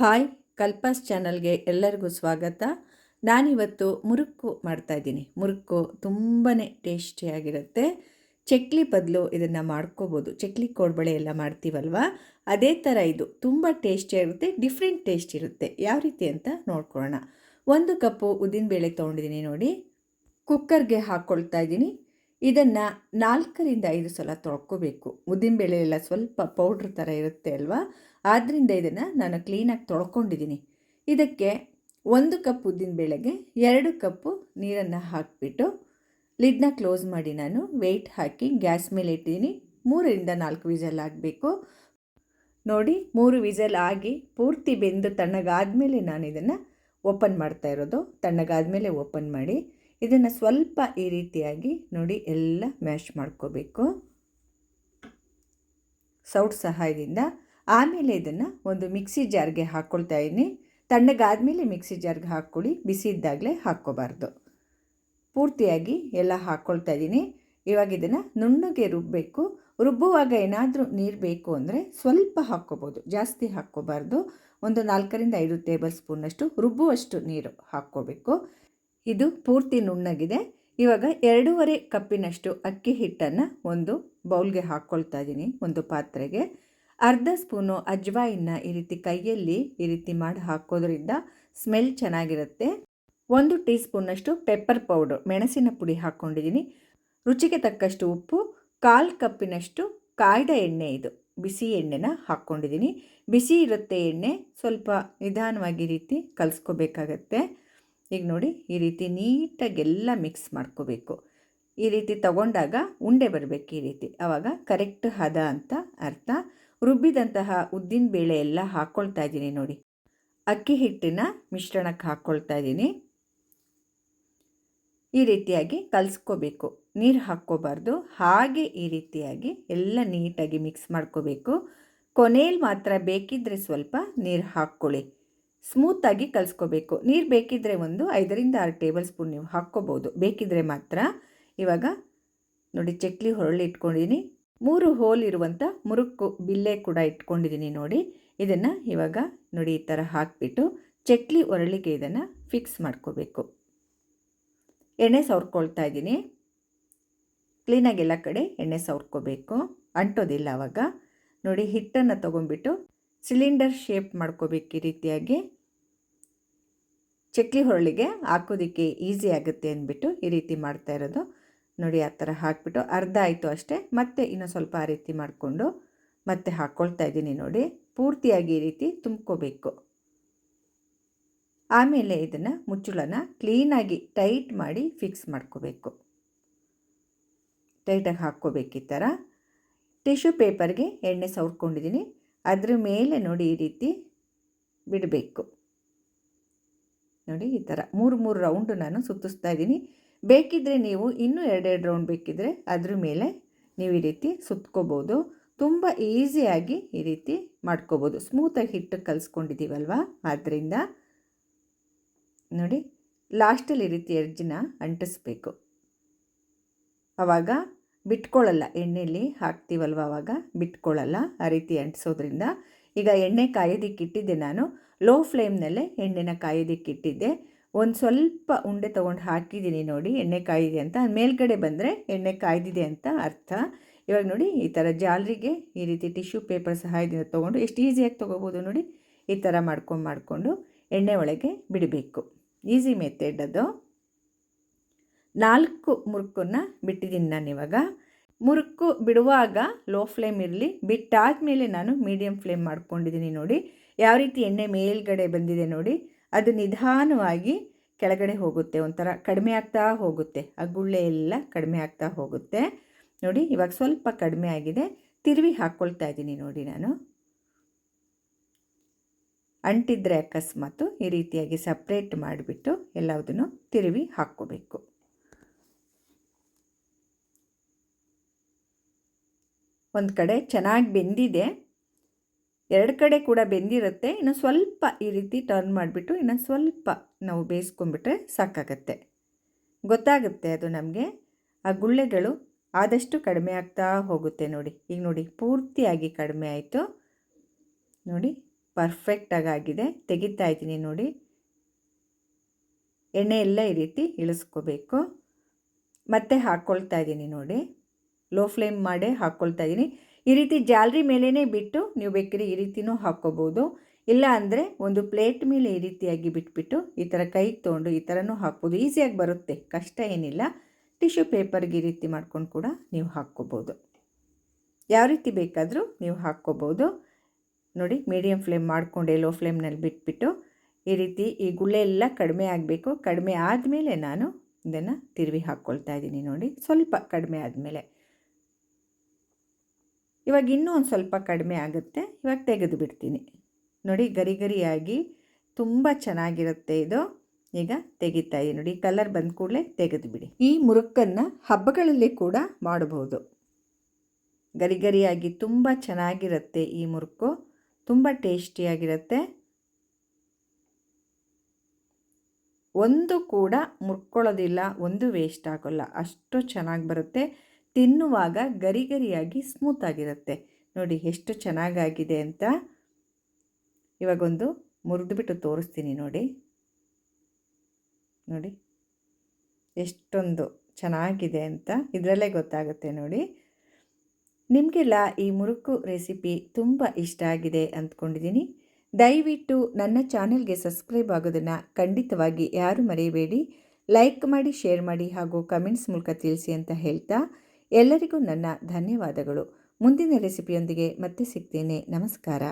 Hi, ಕಲ್ಪಾಸ್ ಚಾನಲ್ಗೆ ಎಲ್ಲರಿಗೂ ಸ್ವಾಗತ. ನಾನಿವತ್ತು ಮುರುಕು ಮಾಡ್ತಾಯಿದ್ದೀನಿ ಮುರುಕು ತುಂಬಾ ಟೇಸ್ಟಿಯಾಗಿರುತ್ತೆ ಚಕ್ಲಿ ಬದಲು ಇದನ್ನು ಮಾಡ್ಕೋಬೋದು. ಚಕ್ಲಿ ಕೋಡ್ಬಳೆ ಎಲ್ಲ ಮಾಡ್ತೀವಲ್ವ? ಅದೇ ಥರ ಇದು. ತುಂಬ ಟೇಸ್ಟಿಯಾಗಿರುತ್ತೆ ಡಿಫ್ರೆಂಟ್ ಟೇಸ್ಟ್ ಇರುತ್ತೆ. ಯಾವ ರೀತಿ ಅಂತ ನೋಡ್ಕೊಳ್ಳೋಣ. ಒಂದು ಕಪ್ಪು ಉದ್ದಿನಬೇಳೆ ತೊಗೊಂಡಿದ್ದೀನಿ ನೋಡಿ. ಕುಕ್ಕರ್ಗೆ ಹಾಕ್ಕೊಳ್ತಾ ಇದ್ದೀನಿ. ಇದನ್ನು ನಾಲ್ಕರಿಂದ ಐದು ಸಲ ತೊಳ್ಕೊಬೇಕು. ಉದ್ದಿನ ಬೇಳೆಯೆಲ್ಲ ಸ್ವಲ್ಪ ಪೌಡ್ರ್ ಥರ ಇರುತ್ತೆ ಅಲ್ವಾ? ಆದ್ದರಿಂದ ಇದನ್ನು ನಾನು ಕ್ಲೀನಾಗಿ ತೊಳ್ಕೊಂಡಿದ್ದೀನಿ. ಇದಕ್ಕೆ ಒಂದು ಕಪ್ ಉದ್ದಿನ ಬೇಳೆಗೆ ಎರಡು ಕಪ್ಪು ನೀರನ್ನು ಹಾಕಿಬಿಟ್ಟು ಲಿಡ್ನ ಕ್ಲೋಸ್ ಮಾಡಿ ನಾನು ವೆಯ್ಟ್ ಹಾಕಿ ಗ್ಯಾಸ್ ಮೇಲೆ ಇಟ್ಟಿದ್ದೀನಿ. ಮೂರರಿಂದ ನಾಲ್ಕು ವಿಸಲ್ ಆಗಬೇಕು. ನೋಡಿ, ಮೂರು ವಿಸಲ್ ಆಗಿ ಪೂರ್ತಿ ಬೆಂದು ತಣ್ಣಗಾದ ಮೇಲೆ ನಾನು ಇದನ್ನು ಓಪನ್ ಮಾಡ್ತಾ ಇರೋದು. ತಣ್ಣಗಾದಮೇಲೆ ಓಪನ್ ಮಾಡಿ ಇದನ್ನು ಸ್ವಲ್ಪ ಈ ರೀತಿಯಾಗಿ ನೋಡಿ ಎಲ್ಲ ಮ್ಯಾಶ್ ಮಾಡ್ಕೋಬೇಕು. ಸೌಟ್ ಸಹಾಯದಿಂದ ಆಮೇಲೆ ಇದನ್ನು ಒಂದು ಮಿಕ್ಸಿ ಜಾರ್ಗೆ ಹಾಕ್ಕೊಳ್ತಾ ಇದ್ದೀನಿ. ತಣ್ಣಗಾದಮೇಲೆ ಮಿಕ್ಸಿ ಜಾರ್ಗೆ ಹಾಕ್ಕೊಳ್ಳಿ ಬಿಸಿ ಇದ್ದಾಗಲೇ ಹಾಕ್ಕೋಬಾರ್ದು. ಪೂರ್ತಿಯಾಗಿ ಎಲ್ಲ ಹಾಕ್ಕೊಳ್ತಾ ಇದ್ದೀನಿ. ಇವಾಗ ಇದನ್ನು ನುಣ್ಣಗೆ ರುಬ್ಬಬೇಕು ರುಬ್ಬುವಾಗ ಏನಾದರೂ ನೀರು ಬೇಕು ಅಂದರೆ ಸ್ವಲ್ಪ ಹಾಕ್ಕೋಬೋದು. ಜಾಸ್ತಿ ಹಾಕ್ಕೋಬಾರ್ದು. ಒಂದು ನಾಲ್ಕರಿಂದ ಐದು ಟೇಬಲ್ ಸ್ಪೂನಷ್ಟು ರುಬ್ಬುವಷ್ಟು ನೀರು ಹಾಕ್ಕೋಬೇಕು. ಇದು ಪೂರ್ತಿ ನುಣ್ಣಗಿದೆ. ಇವಾಗ ಎರಡೂವರೆ ಕಪ್ಪಿನಷ್ಟು ಅಕ್ಕಿ ಹಿಟ್ಟನ್ನು ಒಂದು ಬೌಲ್ಗೆ ಹಾಕ್ಕೊಳ್ತಾ ಇದ್ದೀನಿ ಒಂದು ಪಾತ್ರೆಗೆ. ಅರ್ಧ ಸ್ಪೂನು ಅಜ್ವಾಯಿನ ಈ ರೀತಿ ಕೈಯಲ್ಲಿ ಈ ರೀತಿ ಮಾಡಿ ಹಾಕೋದ್ರಿಂದ ಸ್ಮೆಲ್ ಚೆನ್ನಾಗಿರುತ್ತೆ. ಒಂದು ಟೀ ಸ್ಪೂನಷ್ಟು ಪೆಪ್ಪರ್ ಪೌಡರ್, ಮೆಣಸಿನ ಪುಡಿ ಹಾಕ್ಕೊಂಡಿದ್ದೀನಿ ರುಚಿಗೆ ತಕ್ಕಷ್ಟು ಉಪ್ಪು, ಕಾಲು ಕಪ್ಪಿನಷ್ಟು ಕಾಯ್ದ ಎಣ್ಣೆ ಇದು, ಬಿಸಿ ಎಣ್ಣೆನ ಹಾಕ್ಕೊಂಡಿದ್ದೀನಿ ಬಿಸಿ ಇರುತ್ತೆ ಎಣ್ಣೆ, ಸ್ವಲ್ಪ ನಿಧಾನವಾಗಿ ರೀತಿ ಕಲಿಸ್ಕೋಬೇಕಾಗತ್ತೆ. ಈಗ ನೋಡಿ ಈ ರೀತಿ ನೀಟಾಗಿ ಎಲ್ಲ ಮಿಕ್ಸ್ ಮಾಡ್ಕೋಬೇಕು. ಈ ರೀತಿ ತಗೊಂಡಾಗ ಉಂಡೆ ಬರಬೇಕು ಈ ರೀತಿ. ಆವಾಗ ಕರೆಕ್ಟ್ ಹದ ಅಂತ ಅರ್ಥ. ರುಬ್ಬಿದಂತಹ ಉದ್ದಿನ ಬೇಳೆ ಎಲ್ಲ ಹಾಕ್ಕೊಳ್ತಾ ಇದ್ದೀನಿ ನೋಡಿ. ಅಕ್ಕಿ ಹಿಟ್ಟಿನ ಮಿಶ್ರಣಕ್ಕೆ ಹಾಕ್ಕೊಳ್ತಾ ಇದ್ದೀನಿ. ಈ ರೀತಿಯಾಗಿ ಕಲಸ್ಕೋಬೇಕು. ನೀರು ಹಾಕ್ಕೋಬಾರ್ದು. ಹಾಗೆ ಈ ರೀತಿಯಾಗಿ ಎಲ್ಲ ನೀಟಾಗಿ ಮಿಕ್ಸ್ ಮಾಡ್ಕೋಬೇಕು. ಕೊನೆಯಲ್ಲಿ ಮಾತ್ರ ಬೇಕಿದ್ದರೆ ಸ್ವಲ್ಪ ನೀರು ಹಾಕ್ಕೊಳ್ಳಿ. ಸ್ಮೂತಾಗಿ ಕಲಿಸ್ಕೋಬೇಕು. ನೀರು ಬೇಕಿದ್ದರೆ ಒಂದು ಐದರಿಂದ ಆರು ಟೇಬಲ್ ಸ್ಪೂನ್ ನೀವು ಹಾಕ್ಕೋಬೋದು. ಬೇಕಿದ್ದರೆ ಮಾತ್ರ. ಇವಾಗ ನೋಡಿ ಚಕ್ಲಿ ಹೊರಳಿ ಇಟ್ಕೊಂಡಿದ್ದೀನಿ ಮೂರು ಹೋಲ್ ಇರುವಂಥ ಮುರುಕು ಬಿಲ್ಲೆ ಕೂಡ ಇಟ್ಕೊಂಡಿದ್ದೀನಿ ನೋಡಿ. ಇದನ್ನು ಇವಾಗ ನೋಡಿ ಈ ಥರ ಹಾಕಿಬಿಟ್ಟು ಚಕ್ಲಿ ಒರಳಿಗೆ ಇದನ್ನು ಫಿಕ್ಸ್ ಮಾಡ್ಕೋಬೇಕು. ಎಣ್ಣೆ ಸವರ್ಕೊಳ್ತಾ ಇದ್ದೀನಿ ಕ್ಲೀನಾಗಿ ಎಲ್ಲ ಕಡೆ ಎಣ್ಣೆ ಸವರ್ಕೋಬೇಕು. ಅಂಟೋದಿಲ್ಲ ಆವಾಗ ನೋಡಿ ಹಿಟ್ಟನ್ನು ತೊಗೊಂಬಿಟ್ಟು ಸಿಲಿಂಡರ್ ಶೇಪ್ ಮಾಡ್ಕೋಬೇಕು ಈ ರೀತಿಯಾಗಿ. ಚಕ್ಲಿ ಹೊರಳಿಗೆ ಹಾಕೋದಕ್ಕೆ ಈಸಿ ಆಗುತ್ತೆ ಅಂದ್ಬಿಟ್ಟು ಈ ರೀತಿ ಮಾಡ್ತಾ ಇರೋದು. ನೋಡಿ, ಆ ಥರ ಹಾಕಿಬಿಟ್ಟು ಅರ್ಧ ಆಯಿತು ಅಷ್ಟೇ. ಮತ್ತೆ ಇನ್ನೂ ಸ್ವಲ್ಪ ಆ ರೀತಿ ಮಾಡಿಕೊಂಡು ಮತ್ತೆ ಹಾಕ್ಕೊಳ್ತಾ ಇದ್ದೀನಿ ನೋಡಿ. ಪೂರ್ತಿಯಾಗಿ ಈ ರೀತಿ ತುಂಬ್ಕೋಬೇಕು. ಆಮೇಲೆ ಇದನ್ನು ಮುಚ್ಚುಳನ ಕ್ಲೀನಾಗಿ ಟೈಟ್ ಮಾಡಿ ಫಿಕ್ಸ್ ಮಾಡ್ಕೋಬೇಕು. ಟೈಟಾಗಿ ಹಾಕ್ಕೋಬೇಕು ಈ ಥರ. ಟಿಶ್ಯೂ ಪೇಪರ್ಗೆ ಎಣ್ಣೆ ಸವರ್ಕೊಂಡಿದ್ದೀನಿ. ಅದ್ರ ಮೇಲೆ ನೋಡಿ ಈ ರೀತಿ ಬಿಡಬೇಕು. ನೋಡಿ ಈ ಥರ ಮೂರು ಮೂರು ರೌಂಡು ನಾನು ಸುತ್ತಿಸ್ತಾ ಇದ್ದೀನಿ. ಬೇಕಿದ್ದರೆ ನೀವು ಇನ್ನೂ ಎರಡೆರಡು ರೌಂಡ್ ಬೇಕಿದ್ದರೆ ಅದ್ರ ಮೇಲೆ ನೀವು ಈ ರೀತಿ ಸುತ್ಕೋಬೋದು ತುಂಬ ಈಸಿಯಾಗಿ ಈ ರೀತಿ ಮಾಡ್ಕೋಬೋದು. ಸ್ಮೂತಾಗಿ ಹಿಟ್ಟು ಕಲಿಸ್ಕೊಂಡಿದ್ದೀವಲ್ವ? ಆದ್ದರಿಂದ ನೋಡಿ ಲಾಸ್ಟಲ್ಲಿ ಈ ರೀತಿ ಅರ್ಜಿನ ಅಂಟಿಸ್ಬೇಕು. ಆವಾಗ ಬಿಟ್ಕೊಳ್ಳಲ್ಲ, ಎಣ್ಣೆಯಲ್ಲಿ ಹಾಕ್ತೀವಲ್ವ ಅವಾಗ? ಬಿಟ್ಕೊಳ್ಳಲ್ಲ, ಆ ರೀತಿ ಅಂಟಿಸೋದ್ರಿಂದ. ಈಗ ಎಣ್ಣೆ ಕಾಯೋದಿಕ್ಕಿಟ್ಟಿದ್ದೆ ನಾನು. ಲೋ ಫ್ಲೇಮ್ನಲ್ಲೇ ಎಣ್ಣೆನ ಕಾಯೋದಿಕ್ಕಿಟ್ಟಿದ್ದೆ ಒಂದು ಸ್ವಲ್ಪ ಉಂಡೆ ತೊಗೊಂಡು ಹಾಕಿದ್ದೀನಿ ನೋಡಿ, ಎಣ್ಣೆ ಕಾಯಿದೆ ಅಂತ. ಮೇಲ್ಗಡೆ ಬಂದರೆ ಎಣ್ಣೆ ಕಾಯ್ದಿದೆ ಅಂತ ಅರ್ಥ. ಇವಾಗ ನೋಡಿ, ಈ ಥರ ಜಾಲರಿಗೆ ಈ ರೀತಿ ಟಿಶ್ಯೂ ಪೇಪರ್ ಸಹಾಯದಿಂದ ತೊಗೊಂಡು, ಎಷ್ಟು ಈಸಿಯಾಗಿ ತೊಗೋಬೋದು ನೋಡಿ. ಈ ಥರ ಮಾಡ್ಕೊಂಡು ಮಾಡಿಕೊಂಡು ಎಣ್ಣೆ ಒಳಗೆ ಬಿಡಬೇಕು. ಈಸಿ ಮೆಥಡ್ ಅದು. ನಾಲ್ಕು ಮುರುಕನ್ನು ಬಿಟ್ಟಿದ್ದೀನಿ ನಾನು ಇವಾಗ. ಮುರುಕು ಬಿಡುವಾಗ ಲೋ ಫ್ಲೇಮ್ ಇರಲಿ ಬಿಟ್ಟಾದ ಮೇಲೆ ನಾನು ಮೀಡಿಯಮ್ ಫ್ಲೇಮ್ ಮಾಡ್ಕೊಂಡಿದ್ದೀನಿ ನೋಡಿ. ಯಾವ ರೀತಿ ಎಣ್ಣೆ ಮೇಲ್ಗಡೆ ಬಂದಿದೆ ನೋಡಿ, ಅದು ನಿಧಾನವಾಗಿ ಕೆಳಗಡೆ ಹೋಗುತ್ತೆ, ಒಂಥರ ಕಡಿಮೆ ಆಗ್ತಾ ಹೋಗುತ್ತೆ. ಆ ಗುಳ್ಳೆ ಎಲ್ಲ ಕಡಿಮೆ ಆಗ್ತಾ ಹೋಗುತ್ತೆ. ನೋಡಿ, ಇವಾಗ ಸ್ವಲ್ಪ ಕಡಿಮೆ ಆಗಿದೆ. ತಿರುವಿ ಹಾಕ್ಕೊಳ್ತಾ ಇದ್ದೀನಿ ನೋಡಿ ನಾನು. ಅಂಟಿದ್ರೆ ಅಕಸ್ಮಾತು ಈ ರೀತಿಯಾಗಿ ಸಪ್ರೇಟ್ ಮಾಡಿಬಿಟ್ಟು ಎಲ್ಲದನ್ನು ತಿರುವಿ ಹಾಕ್ಕೋಬೇಕು. ಒಂದು ಕಡೆ ಚೆನ್ನಾಗಿ ಬೆಂದಿದೆ. ಎರಡು ಕಡೆ ಕೂಡ ಬೆಂದಿರುತ್ತೆ. ಇನ್ನು ಸ್ವಲ್ಪ ಈ ರೀತಿ ಟರ್ನ್ ಮಾಡಿಬಿಟ್ಟು ಇನ್ನು ಸ್ವಲ್ಪ ನಾವು ಬೇಯಿಸ್ಕೊಂಡ್ಬಿಟ್ರೆ ಸಾಕಾಗತ್ತೆ. ಗೊತ್ತಾಗುತ್ತೆ ಅದು ನಮಗೆ. ಆ ಗುಳ್ಳೆಗಳು ಆದಷ್ಟು ಕಡಿಮೆ ಆಗ್ತಾ ಹೋಗುತ್ತೆ ನೋಡಿ. ಈಗ ನೋಡಿ, ಪೂರ್ತಿಯಾಗಿ ಕಡಿಮೆ ಆಯಿತು. ನೋಡಿ ಪರ್ಫೆಕ್ಟಾಗಿ ಆಗಿದೆ. ತೆಗಿತಾ ಇದ್ದೀನಿ ನೋಡಿ. ಎಣ್ಣೆ ಎಲ್ಲ ಈ ರೀತಿ ಇಳಿಸ್ಕೋಬೇಕು. ಮತ್ತೆ ಹಾಕ್ಕೊಳ್ತಾ ಇದ್ದೀನಿ ನೋಡಿ. ಲೋ ಫ್ಲೇಮ್ ಮಾಡೇ ಹಾಕ್ಕೊಳ್ತಾ ಇದ್ದೀನಿ ಈ ರೀತಿ ಜಾಲರಿ ಮೇಲೇ ಬಿಟ್ಟು ನೀವು ಬೇಕಿದ್ರೆ ಈ ರೀತಿನೂ ಹಾಕ್ಕೋಬೋದು. ಇಲ್ಲ ಅಂದರೆ ಒಂದು ಪ್ಲೇಟ್ ಮೇಲೆ ಈ ರೀತಿಯಾಗಿ ಬಿಟ್ಬಿಟ್ಟು ಈ ಥರ ಕೈಗೆ ತೊಗೊಂಡು ಈ ಥರನೂ ಹಾಕ್ಬೋದು. ಈಸಿಯಾಗಿ ಬರುತ್ತೆ, ಕಷ್ಟ ಏನಿಲ್ಲ. ಟಿಶ್ಯೂ ಪೇಪರ್ಗೆ ಈ ರೀತಿ ಮಾಡ್ಕೊಂಡು ಕೂಡ ನೀವು ಹಾಕ್ಕೋಬೋದು. ಯಾವ ರೀತಿ ಬೇಕಾದರೂ ನೀವು ಹಾಕ್ಕೋಬೋದು. ನೋಡಿ ಮೀಡಿಯಮ್ ಫ್ಲೇಮ್ ಮಾಡಿಕೊಂಡೆ ಲೋ ಫ್ಲೇಮ್ನಲ್ಲಿ ಬಿಟ್ಬಿಟ್ಟು ಈ ರೀತಿ ಈ ಗುಳ್ಳೆ ಎಲ್ಲ ಕಡಿಮೆ ಆಗಬೇಕು. ಕಡಿಮೆ ಆದಮೇಲೆ ನಾನು ಇದನ್ನು ತಿರುವಿ ಹಾಕ್ಕೊಳ್ತಾ ಇದ್ದೀನಿ ನೋಡಿ. ಸ್ವಲ್ಪ ಕಡಿಮೆ ಆದಮೇಲೆ. ಇವಾಗ ಇನ್ನೂ ಒಂದು ಸ್ವಲ್ಪ ಕಡಿಮೆ ಆಗುತ್ತೆ. ಇವಾಗ ತೆಗೆದು ಬಿಡ್ತೀನಿ. ನೋಡಿ, ಗರಿ ಗರಿಯಾಗಿ ತುಂಬ ಚೆನ್ನಾಗಿರುತ್ತೆ ಇದು. ಈಗ ತೆಗಿತಾ ಇದೆ ನೋಡಿ ಕಲರ್ ಬಂದ ಕೂಡಲೇ ತೆಗೆದು ಬಿಡಿ. ಈ ಮುರುಕನ್ನು ಹಬ್ಬಗಳಲ್ಲಿ ಕೂಡ ಮಾಡಬಹುದು. ಗರಿ ಗರಿಯಾಗಿ ತುಂಬ ಚೆನ್ನಾಗಿರುತ್ತೆ ಈ ಮುರುಕು. ತುಂಬ ಟೇಸ್ಟಿಯಾಗಿರುತ್ತೆ. ಒಂದು ಕೂಡ ಮುರ್ಕೊಳ್ಳೋದಿಲ್ಲ, ಒಂದು ವೇಸ್ಟ್ ಆಗೋಲ್ಲ ಅಷ್ಟು ಚೆನ್ನಾಗಿ ಬರುತ್ತೆ. ತಿನ್ನುವಾಗ ಗರಿ ಗರಿಯಾಗಿ ಸ್ಮೂತಾಗಿರುತ್ತೆ ನೋಡಿ ಎಷ್ಟು ಚೆನ್ನಾಗಾಗಿದೆ ಅಂತ ಇವಾಗೊಂದು ಮುರಿದುಬಿಟ್ಟು ತೋರಿಸ್ತೀನಿ ನೋಡಿ. ನೋಡಿ ಎಷ್ಟೊಂದು ಚೆನ್ನಾಗಿದೆ ಅಂತ ಇದರಲ್ಲೇ ಗೊತ್ತಾಗುತ್ತೆ ನೋಡಿ. ನಿಮಗೆಲ್ಲ ಈ ಮುರುಕು ರೆಸಿಪಿ ತುಂಬ ಇಷ್ಟ ಆಗಿದೆ ಅಂದ್ಕೊಂಡಿದ್ದೀನಿ. ದಯವಿಟ್ಟು ನನ್ನ ಚಾನೆಲ್ಗೆ ಸಬ್ಸ್ಕ್ರೈಬ್ ಆಗೋದನ್ನು ಖಂಡಿತವಾಗಿ ಯಾರು ಮರೆಯಬೇಡಿ. ಲೈಕ್ ಮಾಡಿ, ಶೇರ್ ಮಾಡಿ ಹಾಗೂ ಕಮೆಂಟ್ಸ್ ಮೂಲಕ ತಿಳಿಸಿ ಅಂತ ಹೇಳ್ತಾ ಎಲ್ಲರಿಗೂ ನನ್ನ ಧನ್ಯವಾದಗಳು. ಮುಂದಿನ ರೆಸಿಪಿಯೊಂದಿಗೆ ಮತ್ತೆ ಸಿಗ್ತೇನೆ. ನಮಸ್ಕಾರ.